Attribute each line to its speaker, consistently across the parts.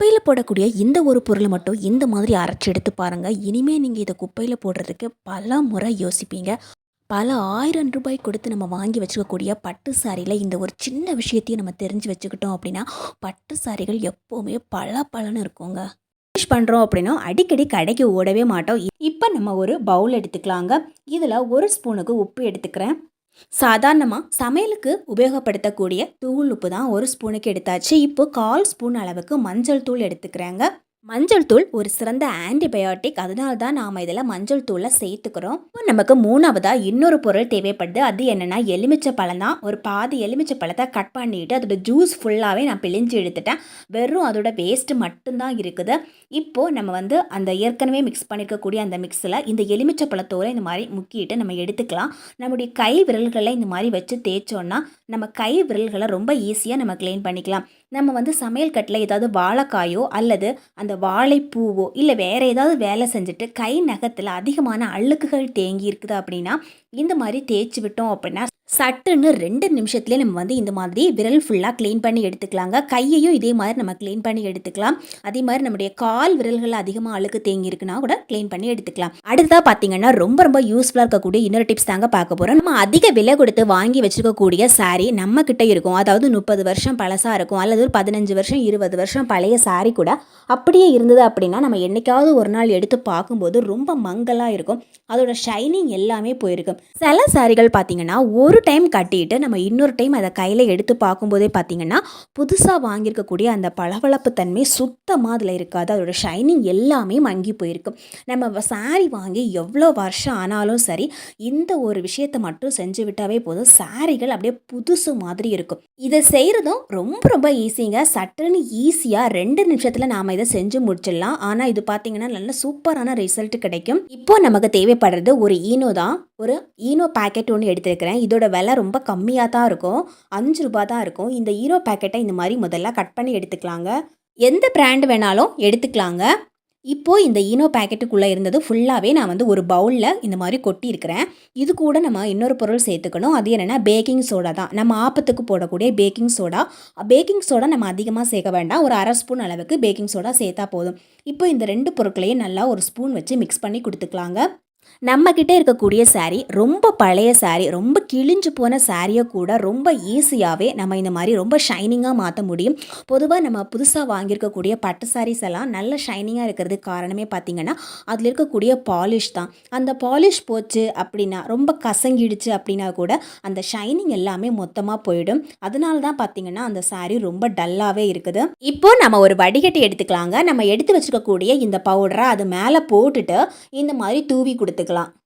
Speaker 1: குப்பையில் போடக்கூடிய இந்த ஒரு பொருளை மட்டும் இந்த மாதிரி அரைச்சி எடுத்து பாருங்கள் இனிமேல் நீங்கள் இதை குப்பையில் போடுறதுக்கு பல முறை யோசிப்பீங்க. பல ஆயிரம் ரூபாய் கொடுத்து நம்ம வாங்கி வச்சுக்கக்கூடிய பட்டு சாரியில் இந்த ஒரு சின்ன விஷயத்தையும் நம்ம தெரிஞ்சு வச்சுக்கிட்டோம் அப்படின்னா பட்டு சாரிகள் எப்போவுமே பல பலன்னு இருக்குங்க. ஃபினிஷ் பண்ணுறோம் அப்படின்னா அடிக்கடி கடைக்கு ஓடவே மாட்டோம். இப்போ நம்ம ஒரு பவுல் எடுத்துக்கலாங்க. இதில் ஒரு ஸ்பூனுக்கு உப்பு எடுத்துக்கிறேன். சாதாரணமாக சமையலுக்கு உபயோகப்படுத்தக்கூடிய தூள் உப்பு தான் ஒரு ஸ்பூனுக்கு எடுத்தாச்சு. இப்போ கால் ஸ்பூன் அளவுக்கு மஞ்சள் தூள் எடுத்துக்கிறேங்க. மஞ்சள் தூள் ஒரு சிறந்த ஆன்டிபயோட்டிக் அதனால தான் நாம் இதில் மஞ்சள் தூளை சேர்த்துக்கிறோம். இப்போ நமக்கு மூணாவதாக இன்னொரு பொருள் தேவைப்படுது. அது என்னென்னா எலுமிச்சை பழம் தான். ஒரு பாதி எலுமிச்சை பழத்தை கட் பண்ணிட்டு அதோட ஜூஸ் ஃபுல்லாகவே நான் பிழிஞ்சு எடுத்துட்டேன். வெறும் அதோட வேஸ்ட்டு மட்டும்தான் இருக்குது. இப்போது நம்ம வந்து அந்த ஏற்கனவே மிக்ஸ் பண்ணியிருக்கக்கூடிய அந்த மிக்ஸில் இந்த எலுமிச்சை பழத்தோடு இந்த மாதிரி முக்கிட்டு நம்ம எடுத்துக்கலாம். நம்முடைய கை விரல்களை இந்த மாதிரி வச்சு தேய்ச்சோன்னா நம்ம கை விரல்களை ரொம்ப ஈஸியாக நம்ம க்ளீன் பண்ணிக்கலாம். நம்ம வந்து சமையல் கட்டில் ஏதாவது வாழைக்காயோ அல்லது அந்த வாழைப்பூவோ இல்லை வேறு ஏதாவது வேலை செஞ்சுட்டு கை நகத்தில் அதிகமான அழுக்குகள் தேங்கி இருக்குது அப்படின்னா இந்த மாதிரி தேய்ச்சி விட்டோம் அப்படின்னா சட்டுன்னு ரெண்டு நிமிஷத்துலேயே நம்ம வந்து இந்த மாதிரி விரல் ஃபுல்லாக க்ளீன் பண்ணி எடுத்துக்கலாங்க. கையையும் இதே மாதிரி நம்ம க்ளீன் பண்ணி எடுத்துக்கலாம். அதே மாதிரி நம்முடைய கால் விரல்கள் அதிகமாக அழுக்கு தேங்கி இருக்குன்னா கூட க்ளீன் பண்ணி எடுத்துக்கலாம். அடுத்ததாக பார்த்தீங்கன்னா ரொம்ப ரொம்ப யூஸ்ஃபுல்லாக இருக்கக்கூடிய இன்னொரு டிப்ஸ் தாங்க பார்க்க போகிறோம் நம்ம அதிக விலை கொடுத்து வாங்கி வச்சிருக்கக்கூடிய சாரீ நம்ம கிட்ட இருக்கும். அதாவது முப்பது வருஷம் பழசாக இருக்கும். அல்லது ஒரு பதினஞ்சு வருஷம் இருபது வருஷம் பழைய சாரீ கூட அப்படியே இருந்தது அப்படின்னா நம்ம என்னைக்காவது ஒரு நாள் எடுத்து பார்க்கும்போது ரொம்ப மங்கலாக இருக்கும். அதோட ஷைனிங் எல்லாமே போயிருக்கும். சில சாரிகள் பார்த்தீங்கன்னா ஒரு ஒரு டைம் கட்டிட்டு நம்ம இன்னொரு டைம் அதை கையில் எடுத்து பார்க்கும்போதே பார்த்தீங்கன்னா புதுசாக வாங்கியிருக்கக்கூடிய அந்த பளபளப்பு தன்மை சுத்தமாக அதில் இருக்காது. அதோட ஷைனிங் எல்லாமே மங்கி போயிருக்கும் நம்ம சாரி வாங்கி எவ்வளோ வருஷம் ஆனாலும் சரி இந்த ஒரு விஷயத்தை மட்டும் செஞ்சு விட்டாவே போதும். சாரிகள் அப்படியே புதுசு மாதிரி இருக்கும் இதை செய்கிறதும் ரொம்ப ரொம்ப ஈஸிங்க சட்டுன்னு ஈஸியாக ரெண்டு நிமிஷத்தில் நாம் இதை செஞ்சு முடிச்சிடலாம். ஆனால் இது பார்த்தீங்கன்னா நல்ல சூப்பரான ரிசல்ட் கிடைக்கும். இப்போ நமக்கு தேவைப்படுறது ஒரு ஈனோ தான். ஒரு ஈனோ பேக்கெட் ஒன்று எடுத்துருக்கிறேன். இதோட விலை ரொம்ப கம்மியாக தான் இருக்கும். அஞ்சு ரூபா தான் இருக்கும். இந்த ஈனோ பேக்கெட்டை இந்த மாதிரி முதல்ல கட் பண்ணி எடுத்துக்கலாங்க. எந்த பிராண்ட் வேணாலும் எடுத்துக்கலாங்க. இப்போது இந்த ஈனோ பேக்கெட்டுக்குள்ளே இருந்தது ஃபுல்லாகவே நான் வந்து ஒரு பவுலில் இந்த மாதிரி கொட்டியிருக்கிறேன். இது கூட நம்ம இன்னொரு பொருள் சேர்த்துக்கணும். அது என்னென்னா பேக்கிங் சோடா தான். நம்ம ஆப்பத்துக்கு போடக்கூடிய பேக்கிங் சோடா பேக்கிங் சோடா நம்ம அதிகமாக சேர்க்க வேண்டாம். ஒரு அரை ஸ்பூன் அளவுக்கு பேக்கிங் சோடா சேர்த்தா போதும். இப்போ இந்த ரெண்டு பொருட்களையும் நல்லா ஒரு ஸ்பூன் வச்சு மிக்ஸ் பண்ணி கொடுத்துக்கலாங்க. நம்மக்கிட்ட இருக்கக்கூடிய சாரீ ரொம்ப பழைய சாரீ ரொம்ப கிழிஞ்சு போன சாரியை கூட ரொம்ப ஈஸியாகவே நம்ம இந்த மாதிரி ரொம்ப ஷைனிங்காக மாற்ற முடியும். பொதுவாக நம்ம புதுசாக வாங்கியிருக்கக்கூடிய பட்டு சாரீஸ் எல்லாம் நல்ல ஷைனிங்காக இருக்கிறதுக்கு காரணமே பார்த்திங்கன்னா அதில் இருக்கக்கூடிய பாலிஷ் தான். அந்த பாலிஷ் போச்சு அப்படின்னா ரொம்ப கசங்கிடுச்சு அப்படின்னா கூட அந்த ஷைனிங் எல்லாமே மொத்தமாக போயிடும். அதனால தான் பார்த்திங்கன்னா அந்த சாரீ ரொம்ப டல்லாகவே இருக்குது. இப்போ நம்ம ஒரு வடிகட்டி எடுத்துக்கலாங்க. நம்ம எடுத்து வச்சுருக்கக்கூடிய இந்த பவுடரை அது மேலே போட்டுட்டு இந்த மாதிரி தூவி கொடுத்துக்கலாம்.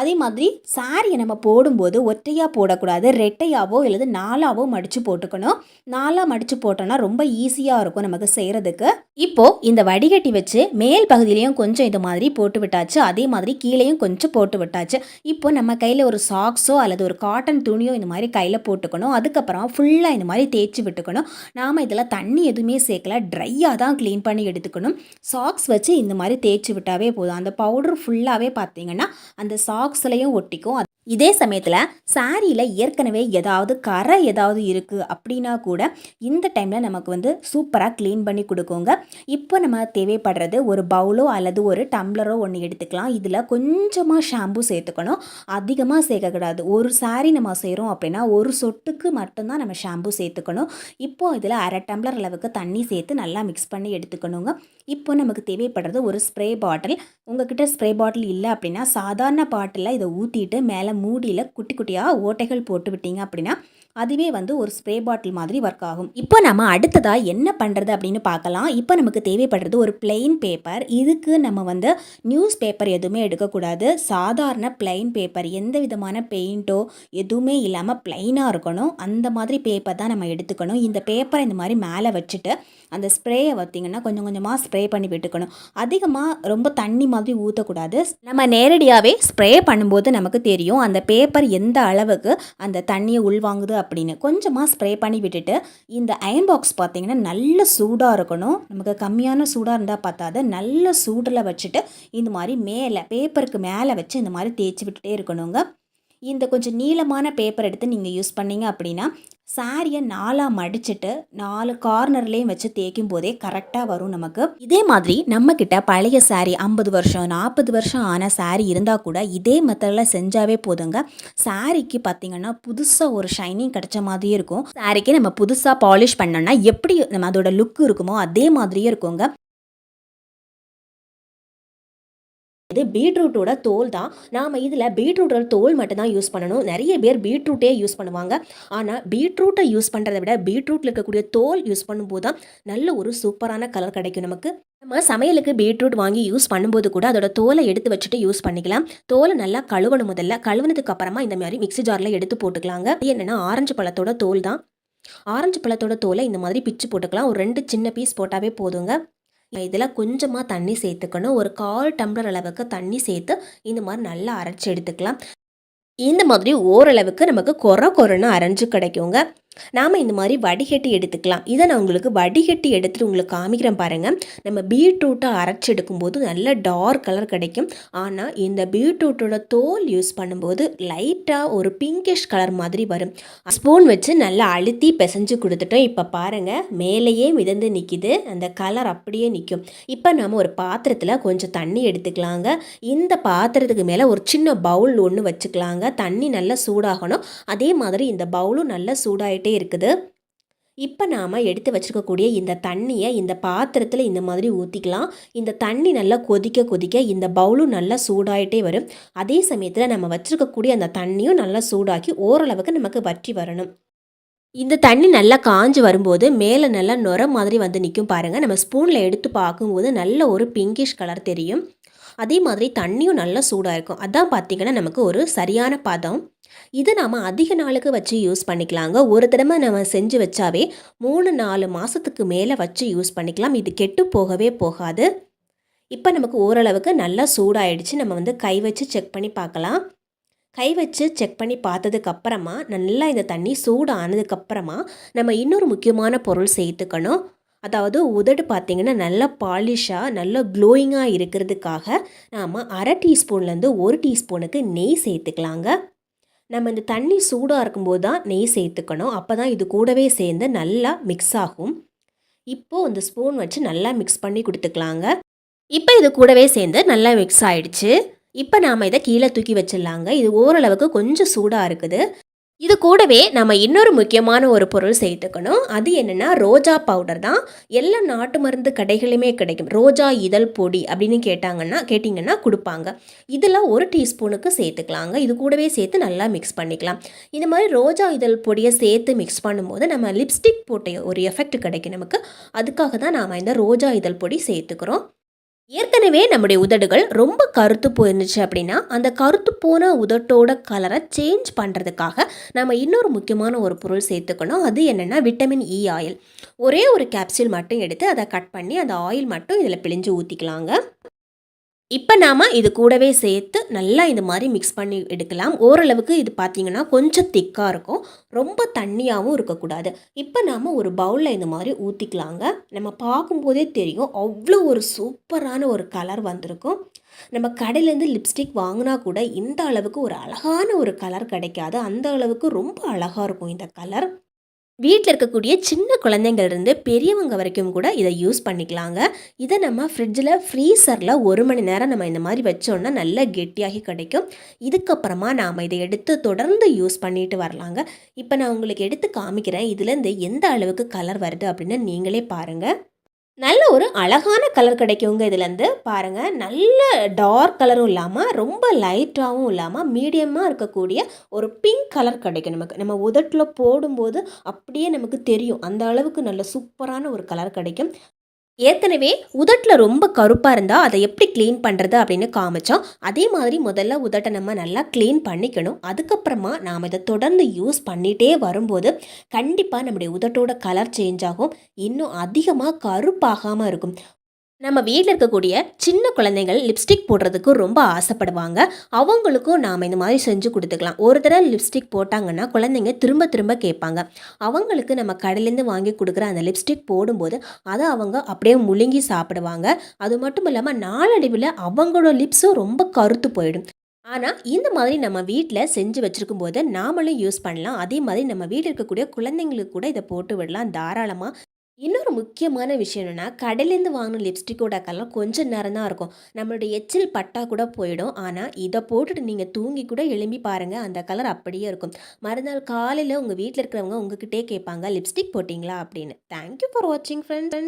Speaker 1: அதே மாதிரி சாரியை நம்ம போடும்போது ஒற்றையாக போடக்கூடாது. ரெட்டையாவோ இல்லது நாலாவோ மடித்து போட்டுக்கணும். நாலாக மடித்து போட்டோன்னா ரொம்ப ஈஸியாக இருக்கும் நமக்கு செய்கிறதுக்கு இப்போது இந்த வடிகட்டி வச்சு மேல் பகுதியிலையும் கொஞ்சம் இது மாதிரி போட்டு விட்டாச்சு. அதே மாதிரி கீழேயும் கொஞ்சம் போட்டு விட்டாச்சு. இப்போ நம்ம கையில் ஒரு சாக்ஸோ அல்லது ஒரு காட்டன் துணியோ இந்த மாதிரி கையில் போட்டுக்கணும். அதுக்கப்புறம் ஃபுல்லாக இந்த மாதிரி தேய்ச்சி விட்டுக்கணும். நாம் இதில் தண்ணி எதுவுமே சேர்க்கல. ட்ரையாக தான் க்ளீன் பண்ணி எடுத்துக்கணும். சாக்ஸ் வச்சு இந்த மாதிரி தேய்ச்சி விட்டாவே போதும். அந்த பவுடர் ஃபுல்லாகவே பார்த்தீங்கன்னா அந்த சாக்ஸ் பாக்ஸ்லையும் ஒட்டிக்கும். இதே சமயத்தில் சாரியில் ஏற்கனவே ஏதாவது கரை ஏதாவது இருக்குது அப்படின்னா கூட இந்த டைமில் நமக்கு வந்து சூப்பராக க்ளீன் பண்ணி கொடுக்குங்க. இப்போ நம்ம தேவைப்படுறது ஒரு பவுலோ அல்லது ஒரு டம்ளரோ ஒன்று எடுத்துக்கலாம். இதில் கொஞ்சமாக ஷாம்பு சேர்த்துக்கணும். அதிகமாக சேர்க்கக்கூடாது. ஒரு சாரி நம்ம செய்கிறோம் அப்படின்னா ஒரு சொட்டுக்கு மட்டும்தான் நம்ம ஷாம்பு சேர்த்துக்கணும். இப்போ இதில் அரை டம்ளர் அளவுக்கு தண்ணி சேர்த்து நல்லா மிக்ஸ் பண்ணி எடுத்துக்கணுங்க. இப்போ நமக்கு தேவைப்படுறது ஒரு ஸ்ப்ரே பாட்டில் உங்ககிட்ட ஸ்ப்ரே பாட்டில் இல்லை அப்படின்னா சாதாரண பாட்டிலில் இதை ஊற்றிட்டு மேலே மூடியில் குட்டி குட்டியாக ஓட்டைகள் போட்டு விட்டீங்க அப்படின்னா அதுவே வந்து ஒரு ஸ்ப்ரே பாட்டில் மாதிரி ஒர்க் ஆகும். இப்போ நம்ம அடுத்ததாக என்ன பண்ணுறது அப்படின்னு பார்க்கலாம். இப்போ நமக்கு தேவைப்படுறது ஒரு பிளெயின் பேப்பர் இதுக்கு நம்ம வந்து நியூஸ் பேப்பர் எதுவுமே எடுக்கக்கூடாது. சாதாரண பிளெயின் பேப்பர் எந்த விதமான பெயிண்ட்டோ எதுவுமே இல்லாமல் பிளெயினாக இருக்கணும். அந்த மாதிரி பேப்பர் தான் நம்ம எடுத்துக்கணும். இந்த பேப்பரை இந்த மாதிரி மேலே வச்சுட்டு அந்த ஸ்ப்ரேயை பார்த்திங்கன்னா கொஞ்சம் கொஞ்சமாக ஸ்ப்ரே பண்ணி விட்டுக்கணும். அதிகமாக ரொம்ப தண்ணி மாதிரி ஊற்றக்கூடாது நம்ம நேரடியாகவே ஸ்ப்ரே பண்ணும்போது நமக்கு தெரியும். அந்த பேப்பர் எந்த அளவுக்கு அந்த தண்ணியை உள்வாங்குது அப்படின்னு கொஞ்சமாக ஸ்ப்ரே பண்ணி விட்டுட்டு இந்த அயன் பாக்ஸ் பார்த்திங்கன்னா நல்ல சூடாக இருக்கணும். நமக்கு கம்மியான சூடாக இருந்தால் பார்த்தாது நல்ல சூடில் வச்சுட்டு இந்த மாதிரி மேலே பேப்பருக்கு மேலே வச்சு இந்த மாதிரி தேய்ச்சி விட்டுட்டே இருக்கணுங்க. இந்த கொஞ்சம் நீளமான பேப்பர் எடுத்து நீங்கள் யூஸ் பண்ணீங்க அப்படின்னா சாரியை நாலாக மடிச்சுட்டு நாலு கார்னர்லேயும் வச்சு தேய்க்கும் போதே கரெக்டாக வரும் நமக்கு. இதே மாதிரி நம்மக்கிட்ட பழைய சாரி ஐம்பது வருஷம் நாற்பது வருஷம் ஆன சாரி இருந்தால் கூட இதே மெத்தடில் செஞ்சாவே போதுங்க. சாரிக்கு பார்த்தீங்கன்னா புதுசாக ஒரு ஷைனிங் கிடைச்ச மாதிரியே இருக்கும். சாரிக்கு நம்ம புதுசாக பாலிஷ் பண்ணோம்னா எப்படி நம்ம அதோட லுக் இருக்குமோ அதே மாதிரியே இருக்குங்க. இது பீட்ரூட்டோட தோல் தான். நாம் இதில் பீட்ரூட்டோட தோல் மட்டும்தான் யூஸ் பண்ணணும். நிறைய பேர் பீட்ரூட்டே யூஸ் பண்ணுவாங்க. ஆனால் பீட்ரூட்டை யூஸ் பண்ணுறதை விட பீட்ரூட்டில் இருக்கக்கூடிய தோல் யூஸ் பண்ணும்போது தான் நல்ல ஒரு சூப்பரான கலர் கிடைக்கும் நமக்கு. நம்ம சமையலுக்கு பீட்ரூட் வாங்கி யூஸ் பண்ணும்போது கூட அதோட தோலை எடுத்து வச்சுட்டு யூஸ் பண்ணிக்கலாம். தோலை நல்லா கழுவணும் முதல்ல. கழுவுனதுக்கு அப்புறமா இந்த மாதிரி மிக்ஸி ஜாரில் எடுத்து போட்டுக்கலாங்க. என்னென்னா ஆரஞ்சு பழத்தோட தோல் தான். ஆரஞ்சு பழத்தோட தோலை இந்த மாதிரி பிச்சு போட்டுக்கலாம். ஒரு ரெண்டு சின்ன பீஸ் போட்டாவே போதுங்க. இதில் கொஞ்சமாக தண்ணி சேர்த்துக்கணும். ஒரு கால் டம்ளர் அளவுக்கு தண்ணி சேர்த்து இந்த மாதிரி நல்லா அரைச்சி எடுத்துக்கலாம். இந்த மாதிரி ஓரளவுக்கு நமக்கு கொர கொரன்னு அரைஞ்சு கிடைக்குங்க. நாம் இந்த மாதிரி வடிகட்டி எடுத்துக்கலாம். இதை நான் உங்களுக்கு வடிகட்டி எடுத்துகிட்டு உங்களுக்கு காமிக்கிறேன் பாருங்கள் நம்ம பீட்ரூட்டை அரைச்சி எடுக்கும்போது நல்ல டார்க் கலர் கிடைக்கும். ஆனால் இந்த பீட்ரூட்டோட தோல் யூஸ் பண்ணும்போது லைட்டாக ஒரு பிங்கிஷ் கலர் மாதிரி வரும். ஸ்பூன் வச்சு நல்லா அழுத்தி பிசைஞ்சு கொடுத்துட்டோம். இப்போ பாருங்கள் மேலேயே மிதந்து நிற்கிது அந்த கலர் அப்படியே நிற்கும் இப்போ நம்ம ஒரு பாத்திரத்தில் கொஞ்சம் தண்ணி எடுத்துக்கலாங்க. இந்த பாத்திரத்துக்கு மேலே ஒரு சின்ன பவுல் ஒன்று வச்சுக்கலாங்க. தண்ணி நல்லா சூடாகணும். அதே மாதிரி இந்த பவுலும் நல்லா வந்துக்கிட்டே இருக்குது. இப்போ நாம் எடுத்து வச்சுருக்கக்கூடிய இந்த தண்ணியை இந்த பாத்திரத்தில் இந்த மாதிரி ஊற்றிக்கலாம் இந்த தண்ணி நல்லா கொதிக்க கொதிக்க இந்த பவுலும் நல்லா சூடாயிட்டே வரும். அதே சமயத்தில் நம்ம வச்சுருக்கக்கூடிய அந்த தண்ணியும் நல்லா சூடாக்கி ஓரளவுக்கு நமக்கு வற்றி வரணும். இந்த தண்ணி நல்லா காஞ்சு வரும்போது மேலே நல்லா நுர மாதிரி வந்து நிற்கும் பாருங்கள் நம்ம ஸ்பூனில் எடுத்து பார்க்கும்போது நல்ல ஒரு பிங்கிஷ் கலர் தெரியும். அதே மாதிரி தண்ணியும் நல்லா சூடாக இருக்கும் அதான் பார்த்திங்கன்னா நமக்கு ஒரு சரியான பதம். இது நாம் அதிக நாளுக்கு வச்சு யூஸ் பண்ணிக்கலாங்க. ஒரு தடவை நம்ம செஞ்சு வச்சாவே மூணு நாலு மாதத்துக்கு மேலே வச்சு யூஸ் பண்ணிக்கலாம். இது கெட்டு போகவே போகாது. இப்போ நமக்கு ஓரளவுக்கு நல்லா சூடாயிடுச்சு. நம்ம வந்து கை வச்சு செக் பண்ணி பார்க்கலாம். கை வச்சு செக் பண்ணி பார்த்ததுக்கப்புறமா நல்லா இந்த தண்ணி சூடானதுக்கப்புறமா நம்ம இன்னொரு முக்கியமான பொருள் சேர்த்துக்கணும். அதாவது உதடு பார்த்திங்கன்னா நல்லா பாலிஷாக நல்லா க்ளோயிங்காக இருக்கிறதுக்காக நாம் அரை டீஸ்பூன்லேருந்து ஒரு டீஸ்பூனுக்கு நெய் சேர்த்துக்கலாங்க. நம்ம இந்த தண்ணி சூடாக இருக்கும்போது தான் நெய் சேர்த்துக்கணும். அப்போ தான் இது கூடவே சேர்ந்து நல்லா மிக்ஸ் ஆகும். இப்போது இந்த ஸ்பூன் வச்சு நல்லா மிக்ஸ் பண்ணி கொடுத்துக்கலாங்க. இப்போ இது கூடவே சேர்ந்து நல்லா மிக்ஸ் ஆகிடுச்சு இப்போ நாம் இதை கீழே தூக்கி வச்சிடலாங்க. இது ஓரளவுக்கு கொஞ்சம் சூடாக இருக்குது. இது கூடவே நம்ம இன்னொரு முக்கியமான ஒரு பொருள் சேர்த்துக்கணும். அது என்னென்னா ரோஜா பவுடர் தான். எல்லா நாட்டு மருந்து கடைகளுமே கிடைக்கும். ரோஜா இதழ் பொடி அப்படின்னு கேட்டாங்கன்னா கேட்டிங்கன்னா கொடுப்பாங்க. இதில் ஒரு டீஸ்பூனுக்கு சேர்த்துக்கலாங்க. இது கூடவே சேர்த்து நல்லா மிக்ஸ் பண்ணிக்கலாம். இந்த மாதிரி ரோஜா இதழ் பொடியை சேர்த்து மிக்ஸ் பண்ணும்போது நம்ம லிப்ஸ்டிக் போட்ட ஒரு எஃபெக்ட் கிடைக்கும் நமக்கு. அதுக்காக தான் நாம் இந்த ரோஜா இதழ் பொடி சேர்த்துக்கிறோம். ஏற்கனவே நம்முடைய உதடுகள் ரொம்ப கருத்து போயிருந்துச்சு அப்படின்னா அந்த கருத்து போன உதட்டோட கலரை சேஞ்ச் பண்ணுறதுக்காக நம்ம இன்னொரு முக்கியமான ஒரு பொருள் சேர்த்துக்கணும். அது என்னென்னா விட்டமின் இ e ஆயில் ஒரே ஒரு கேப்சூல் மட்டும் எடுத்து அதை கட் பண்ணி அந்த ஆயில் மட்டும் இதில் பிழிஞ்சு ஊற்றிக்கலாங்க இப்போ நாம் இது கூடவே சேர்த்து நல்லா இந்த மாதிரி மிக்ஸ் பண்ணி எடுக்கலாம். ஓரளவுக்கு இது பார்த்திங்கன்னா கொஞ்சம் திக்காக இருக்கும். ரொம்ப தண்ணியாகவும் இருக்கக்கூடாது. இப்போ நாம் ஒரு பவுலில் இந்த மாதிரி ஊற்றிக்கலாங்க நம்ம பார்க்கும்போதே தெரியும். அவ்வளோ ஒரு சூப்பரான ஒரு கலர் வந்திருக்கும். நம்ம கடையிலேருந்து லிப்ஸ்டிக் வாங்கினா கூட இந்த அளவுக்கு ஒரு அழகான ஒரு கலர் கிடைக்காது. அந்த அளவுக்கு ரொம்ப அழகாக இருக்கும் இந்த கலர் வீட்டில் இருக்கக்கூடிய சின்ன குழந்தைங்கள்லேருந்து பெரியவங்க வரைக்கும் கூட இதை யூஸ் பண்ணிக்கலாங்க. இதை நம்ம ஃப்ரிட்ஜில் ஃப்ரீசரில் ஒரு மணி நேரம் நம்ம இந்த மாதிரி வச்சோன்னா நல்லா கெட்டியாகி கிடைக்கும். இதுக்கப்புறமா நாம் இதை எடுத்து தொடர்ந்து யூஸ் பண்ணிட்டு வரலாங்க. இப்போ நான் உங்களுக்கு எடுத்து காமிக்கிறேன். இதுலேருந்து எந்த அளவுக்கு கலர் வருது அப்படின்னு நீங்களே பாருங்கள் நல்ல ஒரு அழகான கலர் கிடைக்குங்க இதுலேருந்து. பாருங்கள் நல்ல டார்க் கலரும் இல்லாமல் ரொம்ப லைட்டாகவும் இல்லாமல் மீடியமாக இருக்கக்கூடிய ஒரு பிங்க் கலர் கிடைக்கும் நமக்கு. நம்ம உதட்டில் போடும்போது அப்படியே நமக்கு தெரியும். அந்த அளவுக்கு நல்ல சூப்பரான ஒரு கலர் கிடைக்கும். ஏற்கனவே உதட்டில் ரொம்ப கருப்பாக இருந்தால் அதை எப்படி க்ளீன் பண்ணுறது அப்படின்னு காமிச்சோம் அதே மாதிரி முதல்ல உதட்டை நம்ம நல்லா க்ளீன் பண்ணிக்கணும். அதுக்கப்புறமா நாம் இதை தொடர்ந்து யூஸ் பண்ணிகிட்டே வரும்போது கண்டிப்பாக நம்முடைய உதட்டோட கலர் சேஞ்ச் ஆகும். இன்னும் அதிகமாக கருப்பாகாமல் இருக்கும். நம்ம வீட்டில் இருக்கக்கூடிய சின்ன குழந்தைகள் லிப்ஸ்டிக் போடுறதுக்கு ரொம்ப ஆசைப்படுவாங்க. அவங்களுக்கும் நாம் இந்த மாதிரி செஞ்சு கொடுத்துக்கலாம். ஒரு தடவை லிப்ஸ்டிக் போட்டாங்கன்னா குழந்தைங்க திரும்ப திரும்ப கேட்பாங்க. அவங்களுக்கு நம்ம கடையிலேருந்து வாங்கி கொடுக்குற அந்த லிப்ஸ்டிக் போடும்போது அதை அவங்க அப்படியே முழுங்கி சாப்பிடுவாங்க. அது மட்டும் இல்லாமல் நாளடைவில் அவங்களோட லிப்ஸும் ரொம்ப கருத்து போயிடும். ஆனால் இந்த மாதிரி நம்ம வீட்டில் செஞ்சு வச்சுருக்கும் போது நாமளும் யூஸ் பண்ணலாம். அதே மாதிரி நம்ம வீட்டில் இருக்கக்கூடிய குழந்தைங்களுக்கு கூட இதை போட்டு விடலாம் தாராளமாக இன்னொரு முக்கியமான விஷயம் என்னென்னா கடையிலேருந்து வாங்கின லிப்ஸ்டிக்கோட கலர் கொஞ்சம் நேரம் தான் இருக்கும். நம்மளுடைய எச்சில் பட்டா கூட போயிடும். ஆனால் இதை போட்டுட்டு நீங்கள் தூங்கி கூட எழும்பி பாருங்கள் அந்த கலர் அப்படியே இருக்கும். மறுநாள் காலையில் உங்கள் வீட்டில் இருக்கிறவங்க உங்ககிட்டே கேட்பாங்க லிப்ஸ்டிக் போட்டிங்களா? அப்படின்னு. தேங்க்யூ ஃபார் வாட்சிங் ஃப்ரெண்ட்ஸ்